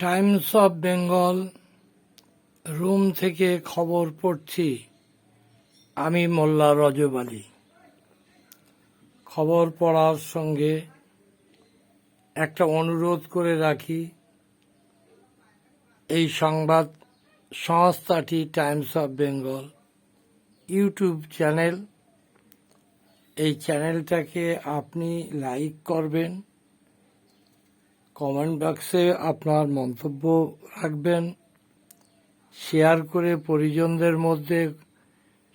Times of Bengal room থেকে খবর পড়ছি। আমি মোল্লা রজব আলী। খবর পড়ার সঙ্গে একটা অনুরোধ করে রাখি, এই সংবাদ সংস্থাটি Times of Bengal YouTube channel. এই চ্যানেলটাকে আপনি লাইক করবেন কমেন্ট বক্সে আপনার মন্তব্য রাখবেন। শেয়ার করে পরিজনদের মধ্যে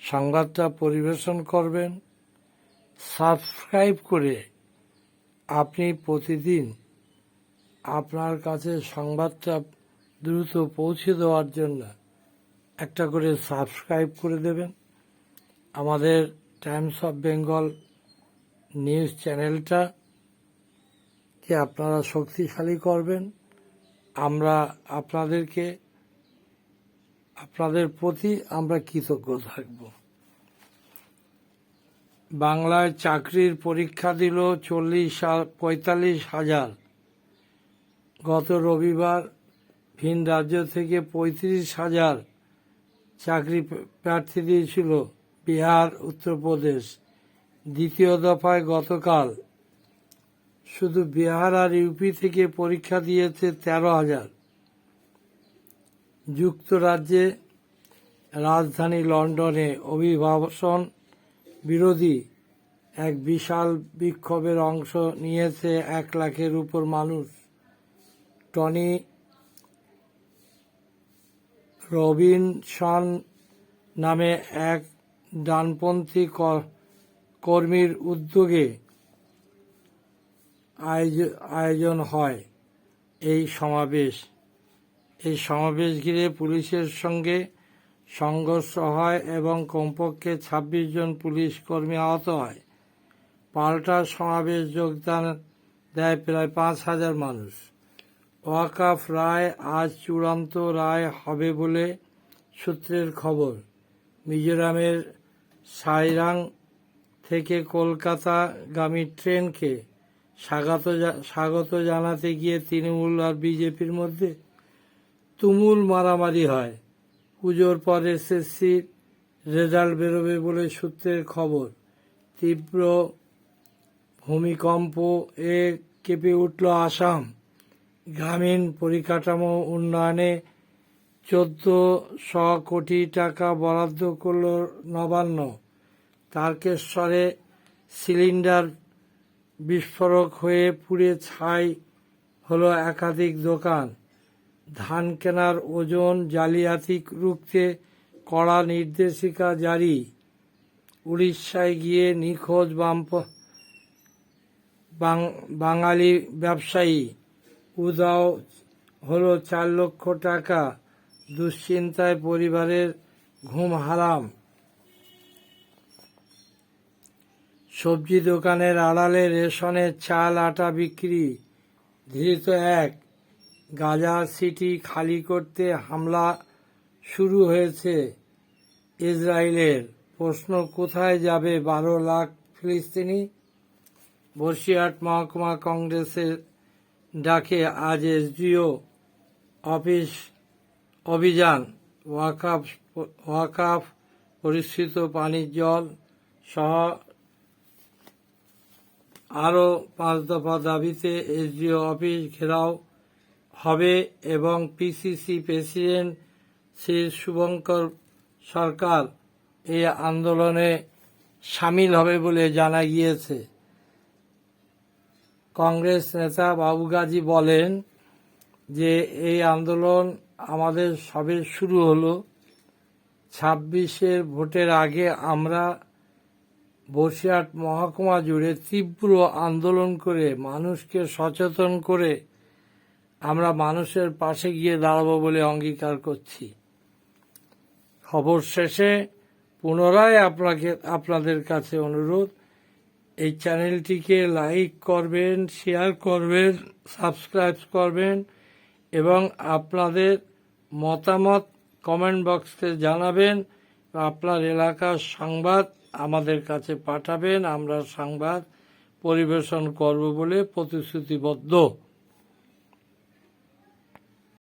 সংবাদটা পরিবেশন করবেন। সাবস্ক্রাইব করে আপনি প্রতিদিন আপনার কাছে সংবাদটা দ্রুত পৌঁছে দেওয়ার জন্য একটা করে সাবস্ক্রাইব করে দেবেন। আমাদের টাইমস অফ বেঙ্গল নিউজ চ্যানেলটা কে আপনারা শক্তিশালী করবেন, আমরা আপনাদেরকে, আপনাদের প্রতি আমরা কৃতজ্ঞ থাকব। বাংলায় চাকরির পরীক্ষা দিল চল্লিশ পঁয়তাল্লিশ হাজার। গত রবিবার ভিন রাজ্য থেকে পঁয়ত্রিশ হাজার চাকরি প্রার্থী দিয়েছিল বিহার, উত্তরপ্রদেশ। দ্বিতীয় দফায় গতকাল শুধু বিহার আর ইউপি থেকে পরীক্ষা দিয়েছে তেরো হাজার। যুক্তরাজ্যে রাজধানী লন্ডনে অভিবাসন বিরোধী এক বিশাল বিক্ষোভের অংশ নিয়েছে এক লাখের উপর মানুষ। টনি রবিনসন নামে এক ডানপন্থী কর্মীর উদ্যোগে আয়োজন হয় এই সমাবেশ। এই সমাবেশ ঘিরে পুলিশের সঙ্গে সংঘর্ষ হয় এবং কমপক্ষে ২৬ জন পুলিশ কর্মী আহত হয়। পাল্টা সমাবেশ যোগদান দেয় প্রায় পাঁচ হাজার মানুষ। ওয়াকাফ রায় আজ চূড়ান্ত রায় হবে বলে সূত্রের খবর। মিজোরামের সাইরাং থেকে কলকাতাগামী ট্রেনকে স্বাগত স্বাগত জানাতে গিয়ে তৃণমূল আর বিজেপির মধ্যে তুমুল মারামারি হয়। পুজোর পর এসএসসির রেজাল্ট বেরোবে বলে সূত্রের খবর। তীব্র ভূমিকম্প এ কেঁপে উঠল আসাম। গ্রামীণ পরিকাঠামো উন্নয়নে চোদ্দ শ কোটি টাকা বরাদ্দ করল নবান্ন। তারকেশ্বরে সিলিন্ডার বিস্ফোরক হয়ে পুড়ে ছাই হলো একাধিক দোকান। ধান কেনার ওজন জালিয়াতি রুখতে কড়া নির্দেশিকা জারি। উড়িষ্যায় গিয়ে নিখোঁজ বামপ বাঙালি ব্যবসায়ী। উদাও হলো চার লক্ষ টাকা। দুশ্চিন্তায় পরিবারের ঘুম হারাম। সবজি দোকানের আড়ালে রেশনের চাল, আটা বিক্রি। ধৃত এক গাজা সিটি খালি করতে হামলা শুরু হয়েছে ইসরায়েলের। প্রশ্ন, কোথায় যাবে বারো লাখ ফিলিস্তিনি? বসিরহাট মহকুমা কংগ্রেসের ডাকে আজ এসডিও অফিস অভিযান। ওয়াকাফ ওয়াকাফ পরিস্থিত, পানির জল সহ আরও পাঁচ দফা দাবিতে এসডিও অফিস ঘেরাও হবে এবং পিসিসি প্রেসিডেন্ট শ্রী শুভঙ্কর সরকার এই আন্দোলনে সামিল হবে বলে জানা গিয়েছে। কংগ্রেস নেতা বাবু গাজী বলেন যে, এই আন্দোলন আমাদের সবে শুরু হলো। ছাব্বিশের ভোটের আগে আমরা বসিরহাট মহকুমা জুড়ে তীব্র আন্দোলন করে মানুষকে সচেতন করে আমরা মানুষের পাশে গিয়ে দাঁড়াবো বলে অঙ্গীকার করছি। খবর শেষে পুনরায় আপনাকে, আপনাদের কাছে অনুরোধ, এই চ্যানেলটিকে লাইক করবেন, শেয়ার করবেন, সাবস্ক্রাইব করবেন এবং আপনাদের মতামত কমেন্ট বক্সে জানাবেন। আপনার এলাকার সংবাদ আমাদের কাছে পাঠাবেন আমরা সংবাদ পরিবেশন করব বলে প্রতিশ্রুতিবদ্ধ।